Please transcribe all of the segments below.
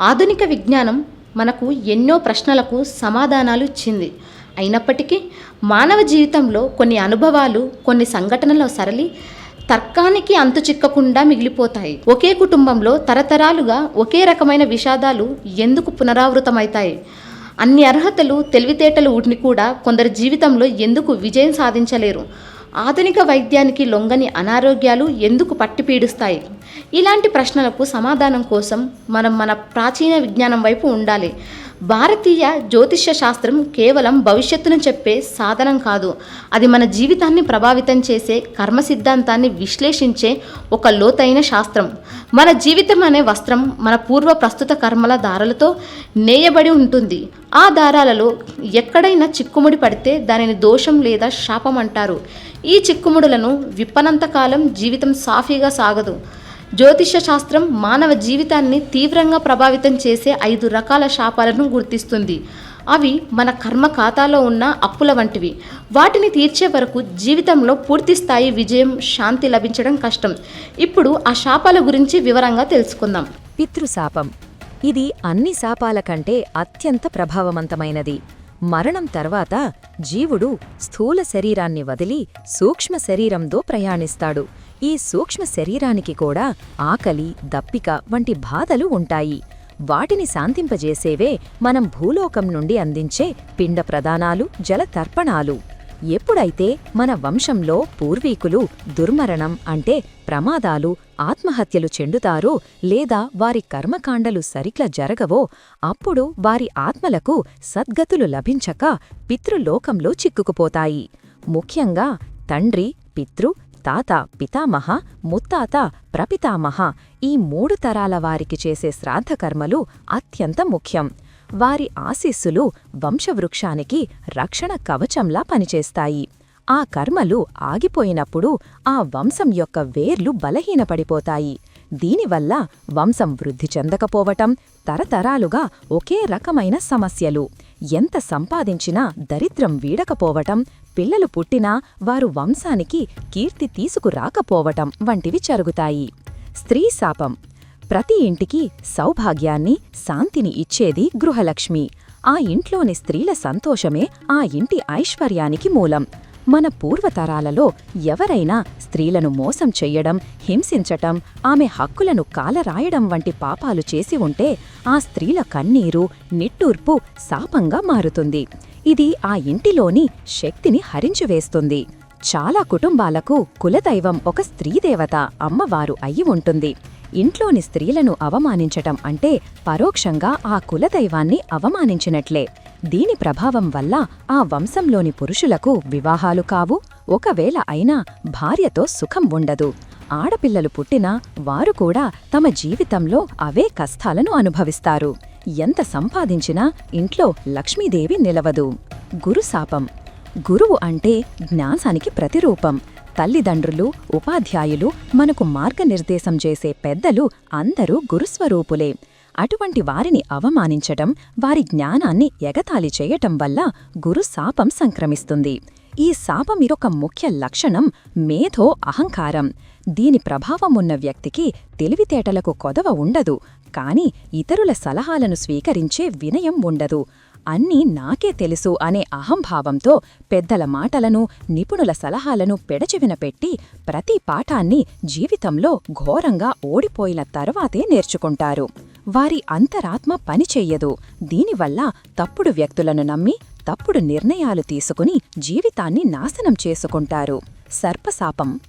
ఆధునిక విజ్ఞానం మనకు ఎన్నో ప్రశ్నలకు సమాధానాలు ఇచ్చింది. అయినప్పటికీ మానవ జీవితంలో కొన్ని అనుభవాలు కొన్ని సంఘటనల సరళి తర్కానికి అంతు చిక్కకుండా మిగిలిపోతాయి. ఒకే కుటుంబంలో తరతరాలుగా ఒకే రకమైన విషాదాలు ఎందుకు పునరావృతమవుతాయి? అన్ని అర్హతలు తెలివితేటలు ఉండి కూడా కొందరు జీవితంలో ఎందుకు విజయం సాధించలేరు? ఆధునిక వైద్యానికి లొంగని అనారోగ్యాలు ఎందుకు పట్టిపీడుస్తాయి ఇలాంటి ప్రశ్నలకు సమాధానం కోసం మనం మన ప్రాచీన విజ్ఞానం వైపు ఉండాలి. భారతీయ జ్యోతిష్య శాస్త్రం కేవలం భవిష్యత్తును చెప్పే సాధనం కాదు. అది మన జీవితాన్ని ప్రభావితం చేసే కర్మ సిద్ధాంతాన్ని విశ్లేషించే ఒక లోతైన శాస్త్రం. మన జీవితం అనే వస్త్రం మన పూర్వ ప్రస్తుత కర్మల దారాలతో నేయబడి ఉంటుంది. ఆ దారాలలో ఎక్కడైనా చిక్కుముడి పడితే దానిని దోషం లేదా శాపం అంటారు. ఈ చిక్కుముడులను విప్పనంత కాలం జీవితం సాఫీగా సాగదు. జ్యోతిష శాస్త్రం మానవ జీవితాన్ని తీవ్రంగా ప్రభావితం చేసే ఐదు రకాల శాపాలను గుర్తిస్తుంది. అవి మన కర్మ ఖాతాలో ఉన్న అప్పుల వంటివి. వాటిని తీర్చే వరకు జీవితంలో పూర్తి స్థాయి విజయం శాంతి లభించడం కష్టం. ఇప్పుడు ఆ శాపాల గురించి వివరంగా తెలుసుకుందాం. పితృశాపం. ఇది అన్ని శాపాల కంటే అత్యంత ప్రభావవంతమైనది. మరణం తర్వాత జీవుడు స్థూల శరీరాన్ని వదిలి సూక్ష్మ శరీరంతో ప్రయాణిస్తాడు. ఈ సూక్ష్మ శరీరానికి కూడా ఆకలి దప్పిక వంటి బాధలు ఉంటాయి. వాటిని శాంతింపజేసేవే మనం భూలోకం నుండి అందించే పిండ ప్రదానాలు జల తర్పణాలు ఎప్పుడైతే మన వంశంలో పూర్వీకులు దుర్మరణం అంటే ప్రమాదాలు ఆత్మహత్యలు చెండుతారో లేదా వారి కర్మకాండలు సరిగ్ల జరగవో అప్పుడు వారి ఆత్మలకు సద్గతులు లభించక పితృలోకంలో చిక్కుకుపోతాయి. ముఖ్యంగా తండ్రి పితృ తాత పితామహ ముత్తాత ప్రపితామహ ఈ మూడు తరాల వారికి చేసే శ్రాద్ధకర్మలు అత్యంత ముఖ్యం. వారి ఆశీస్సులు వంశవృక్షానికి రక్షణ కవచంలా పనిచేస్తాయి. ఆ కర్మలు ఆగిపోయినప్పుడు ఆ వంశం యొక్క వేర్లు బలహీనపడిపోతాయి. దీనివల్ల వంశం వృద్ధి చెందకపోవటం తరతరాలుగా ఒకే రకమైన సమస్యలు. ఎంత సంపాదించినా దరిద్రం వీడకపోవటం పిల్లలు పుట్టినా వారు వంశానికి కీర్తి తీసుకురాకపోవటం వంటివి జరుగుతాయి. స్త్రీ శాపం ప్రతి ఇంటికి సౌభాగ్యాన్ని శాంతిని ఇచ్చేది గృహలక్ష్మి. ఆ ఇంట్లోని స్త్రీల సంతోషమే ఆ ఇంటి ఐశ్వర్యానికి మూలం. మన పూర్వతరాలలో ఎవరైనా స్త్రీలను మోసం చెయ్యడం హింసించటం ఆమె హక్కులను కాలరాయడం వంటి పాపాలు చేసి ఉంటే ఆ స్త్రీల కన్నీరు నిట్టూర్పు శాపంగా మారుతుంది. ఇది ఆ ఇంటిలోని శక్తిని హరించివేస్తుంది చాలా కుటుంబాలకు కులదైవం ఒక స్త్రీదేవత అమ్మవారు అయి ఉంటుంది. ఇంట్లోని స్త్రీలను అవమానించటం అంటే పరోక్షంగా ఆ కులదైవాన్ని అవమానించినట్లే. దీని ప్రభావం వల్ల ఆ వంశంలోని పురుషులకు వివాహాలు కావు. ఒకవేళ అయినా భార్యతో సుఖం ఉండదు. ఆడపిల్లలు పుట్టినా వారు కూడా తమ జీవితంలో అవే కష్టాలను అనుభవిస్తారు. ఎంత సంపాదించినా ఇంట్లో లక్ష్మీదేవి నిలవదు. గురుశాపం గురువు అంటే జ్ఞాసానికి ప్రతిరూపం. తల్లిదండ్రులు ఉపాధ్యాయులు మనకు మార్గనిర్దేశం చేసే పెద్దలు అందరూ గురుస్వరూపులే. అటువంటి వారిని అవమానించటం వారి జ్ఞానాన్ని ఎగతాళి చేయటం వల్ల గురు శాపం సంక్రమిస్తుంది. ఈ శాపం ఇరొక ముఖ్య లక్షణం మేధో అహంకారం. దీని ప్రభావం ఉన్న వ్యక్తికి తెలివితేటలకు కొదవ ఉండదు కాని ఇతరుల సలహాలను స్వీకరించే వినయం ఉండదు. అన్నీ నాకే తెలుసు అనే అహంభావంతో పెద్దల మాటలను నిపుణుల సలహాలను పెడచెవిన పెట్టి ప్రతి పాఠాన్ని జీవితంలో ఘోరంగా ఓడిపోయిన తర్వాతే నేర్చుకుంటారు. వారి అంతరాత్మ పనిచెయ్యదు దీనివల్ల తప్పుడు వ్యక్తులను నమ్మి తప్పుడు నిర్ణయాలు తీసుకుని జీవితాన్ని నాశనం చేసుకుంటారు. సర్పశాపం.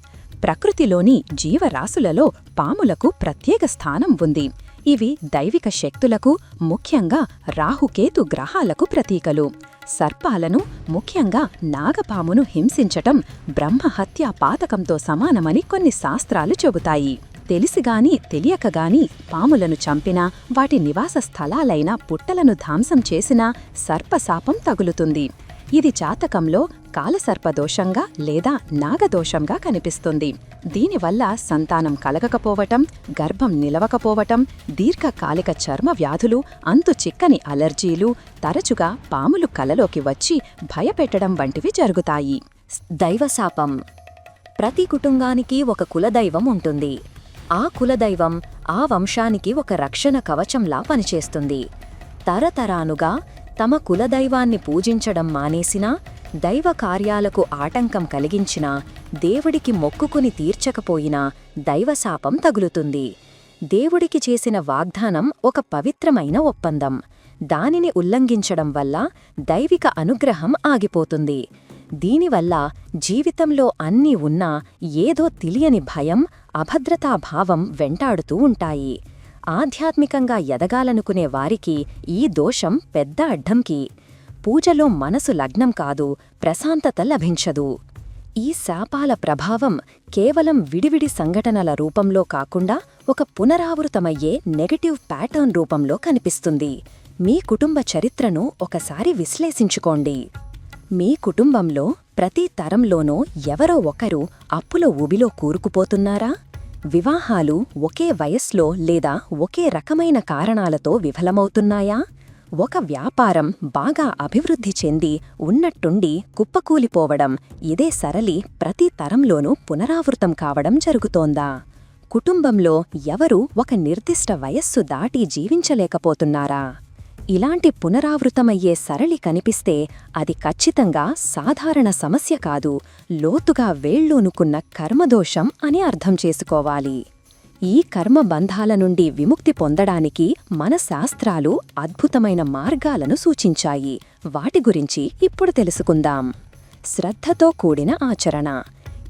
ప్రకృతిలోని జీవరాశులలో పాములకు ప్రత్యేక స్థానం ఉంది. ఇవి దైవిక శక్తులకు ముఖ్యంగా రాహుకేతు గ్రహాలకు ప్రతీకలు. సర్పాలను ముఖ్యంగా నాగపామును హింసించటం బ్రహ్మహత్యా పాతకంతో సమానమని కొన్ని శాస్త్రాలు చెబుతాయి. తెలిసిగాని తెలియకగాని పాములను చంపినా వాటి నివాస స్థలాలైన పుట్టలను ధ్వంసం చేసినా సర్పశాపం తగులుతుంది. ఇది జాతకంలో కాలసర్పదోషంగా లేదా నాగదోషంగా కనిపిస్తుంది. దీనివల్ల సంతానం కలగకపోవటం గర్భం నిలవకపోవటం దీర్ఘకాలిక చర్మ వ్యాధులు అంతు చిక్కని అలర్జీలు తరచుగా పాములు కలలోకి వచ్చి భయపెట్టడం వంటివి జరుగుతాయి. దైవశాపం. ప్రతి కుటుంబానికి ఒక కులదైవం ఉంటుంది. ఆ కులదైవం ఆ వంశానికి ఒక రక్షణ కవచంలా పనిచేస్తుంది. తరతరానుగా తమ కులదైవాన్ని పూజించడం మానేసినా దైవ కార్యాలకు ఆటంకం కలిగించినా దేవుడికి మొక్కుకుని తీర్చకపోయినా దైవశాపం తగులుతుంది. దేవుడికి చేసిన వాగ్దానం ఒక పవిత్రమైన ఒప్పందం. దానిని ఉల్లంఘించడం వల్ల దైవిక అనుగ్రహం ఆగిపోతుంది. దీనివల్ల జీవితంలో అన్నీ ఉన్నా ఏదో తెలియని భయం అభద్రతాభావం వెంటాడుతూ ఉంటాయి. ఆధ్యాత్మికంగా ఎదగాలనుకునే వారికి ఈ దోషం పెద్ద అడ్డంకి. పూజలో మనసు లగ్నం కాదు ప్రశాంతత లభించదు. ఈ శాపాల ప్రభావం కేవలం విడివిడి సంఘటనల రూపంలో కాకుండా ఒక పునరావృతమయ్యే నెగటివ్ ప్యాటర్న్ రూపంలో కనిపిస్తుంది. మీ కుటుంబ చరిత్రను ఒకసారి విశ్లేషించుకోండి. మీ కుటుంబంలో ప్రతి తరంలోనూ ఎవరో ఒకరు అప్పుల ఊబిలో కూరుకుపోతున్నారా? వివాహాలు ఒకే వయస్లో లేదా ఒకే రకమైన కారణాలతో విఫలమవుతున్నాయా? ఒక వ్యాపారం బాగా అభివృద్ధి చెంది ఉన్నట్టుండి కుప్పకూలిపోవడం ఇదే సరళి ప్రతి తరంలోనూ పునరావృతం కావడం జరుగుతోందా? కుటుంబంలో ఎవరు ఒక నిర్దిష్ట వయస్సు దాటి జీవించలేకపోతున్నారా? ఇలాంటి పునరావృతమయ్యే సరళి కనిపిస్తే అది ఖచ్చితంగా సాధారణ సమస్య కాదు లోతుగా వేళ్ళూనుకున్న కర్మదోషం అని అర్థం చేసుకోవాలి. ఈ కర్మ బంధాల నుండి విముక్తి పొందడానికి మన శాస్త్రాలు అద్భుతమైన మార్గాలను సూచించాయి. వాటి గురించి ఇప్పుడు తెలుసుకుందాం. శ్రద్ధతో కూడిన ఆచరణ.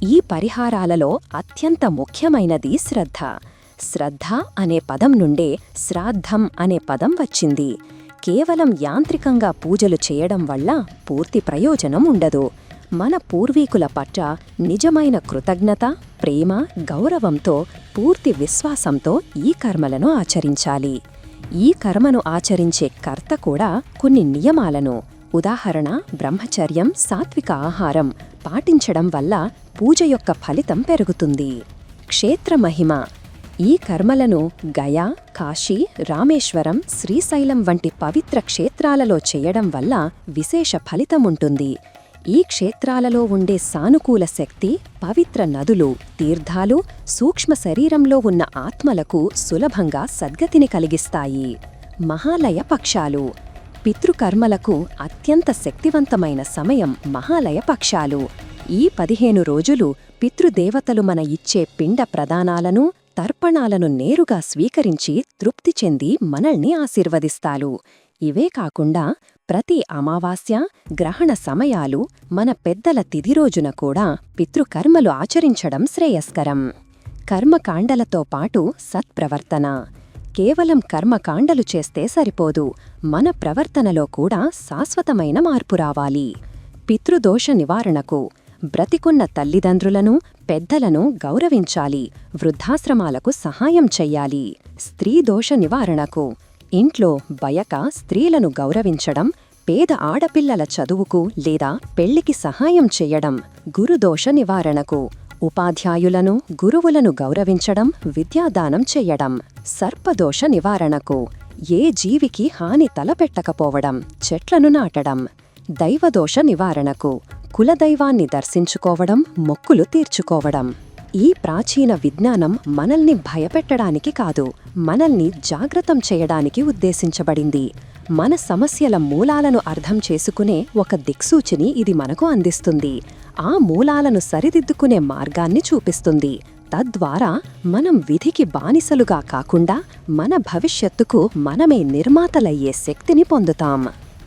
ఈ పరిహారాలలో అత్యంత ముఖ్యమైనది శ్రద్ధ. శ్రద్ధ అనే పదం నుండే శ్రాద్ధం అనే పదం వచ్చింది. కేవలం యాంత్రికంగా పూజలు చేయడం వల్ల పూర్తి ప్రయోజనం ఉండదు. మన పూర్వీకుల పట్ల నిజమైన కృతజ్ఞత ప్రేమ గౌరవంతో పూర్తి విశ్వాసంతో ఈ కర్మలను ఆచరించాలి. ఈ కర్మను ఆచరించే కర్త కూడా కొన్ని నియమాలను ఉదాహరణ బ్రహ్మచర్యం సాత్విక ఆహారం పాటించడం వల్ల పూజ యొక్క ఫలితం పెరుగుతుంది. క్షేత్ర మహిమ ఈ కర్మలను గయా కాశీ రామేశ్వరం శ్రీశైలం వంటి పవిత్ర క్షేత్రాలలో చేయడం వల్ల విశేష ఫలితముంటుంది. ఈ క్షేత్రాలలో ఉండే సానుకూల శక్తి పవిత్ర నదులు తీర్థాలు సూక్ష్మ శరీరంలో ఉన్న ఆత్మలకు సులభంగా సద్గతిని కలిగిస్తాయి. మహాలయ పక్షాలు. పితృకర్మలకు అత్యంత శక్తివంతమైన సమయం మహాలయ పక్షాలు. ఈ పదిహేను రోజులు పితృదేవతలు మన ఇచ్చే పిండ ప్రదానాలను తర్పణాలను నేరుగా స్వీకరించి తృప్తి చెంది మనల్ని ఆశీర్వదిస్తాలు ఇవే కాకుండా ప్రతి అమావాస్య గ్రహణ సమయాలు మన పెద్దల తిథి రోజున కూడా పితృకర్మలు ఆచరించడం శ్రేయస్కరం. కర్మకాండలతో పాటు సత్ప్రవర్తన. కేవలం కర్మకాండలు చేస్తే సరిపోదు మన ప్రవర్తనలో కూడా శాశ్వతమైన మార్పు రావాలి. పితృదోష నివారణకు బ్రతికున్న తల్లిదండ్రులను పెద్దలను గౌరవించాలి వృద్ధాశ్రమాలకు సహాయం చెయ్యాలి. స్త్రీ దోష నివారణకు ఇంట్లో బయక స్త్రీలను గౌరవించడం పేద ఆడపిల్లల చదువుకు లేదా పెళ్ళికి సహాయం చేయడం గురుదోష నివారణకు ఉపాధ్యాయులను గురువులను గౌరవించడం విద్యాదానం చెయ్యడం సర్పదోష నివారణకు ఏ జీవికి హాని తలపెట్టకపోవడం చెట్లను నాటడం దైవదోష నివారణకు కులదైవాన్ని దర్శించుకోవడం మొక్కులు తీర్చుకోవడం. ఈ ప్రాచీన విజ్ఞానం మనల్ని భయపెట్టడానికి కాదు మనల్ని జాగ్రత్తం చేయడానికి ఉద్దేశించబడింది. మన సమస్యల మూలాలను అర్థం చేసుకునే ఒక దిక్సూచిని ఇది మనకు అందిస్తుంది. ఆ మూలాలను సరిదిద్దుకునే మార్గాన్ని చూపిస్తుంది. తద్వారా మనం విధికి బానిసలుగా కాకుండా మన భవిష్యత్తుకు మనమే నిర్మాతలయ్యే శక్తిని పొందుతాం.